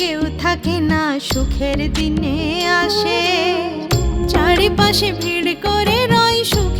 কেউ থাকে না সুখের দিনে আসে। চারিপাশে ভিড় করে রয় সুখের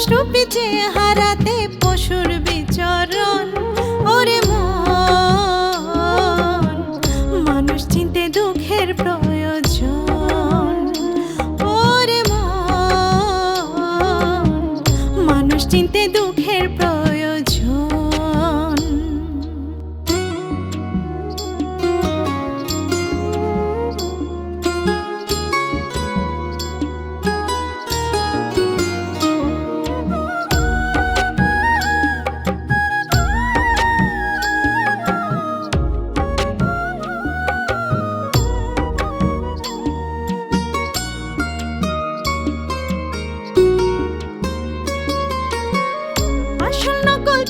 মানুষ রূপে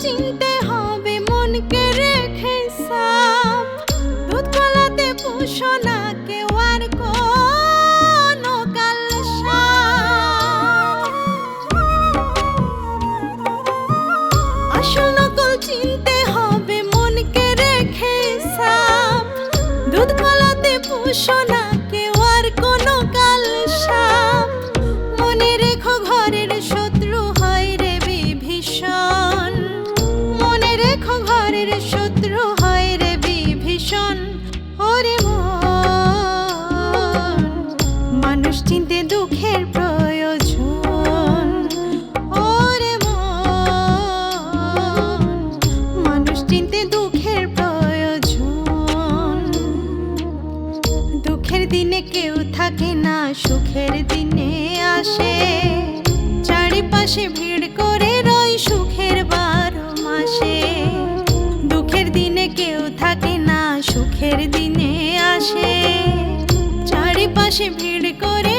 চিনতে হবে, মনকে রেখে সাপ। দুধ কলাতে পুষো না কেউ আর কোনো কাল আসল নকল চিনতে হবে, মনকে রেখে সাপ। দুধ কলাতে পুষো না দিনে কেউ থাকে না, সুখের দিনে আসে। চারিপাশে ভিড় করে রয় সুখের বারো মাসে। দুঃখের দিনে কেউ থাকে না, সুখের দিনে আসে। চারিপাশে ভিড় করে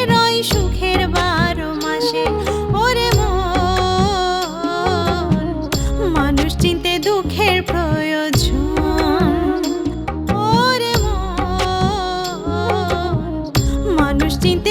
প্রয়োজন ওরে মন মানুষ চিনতে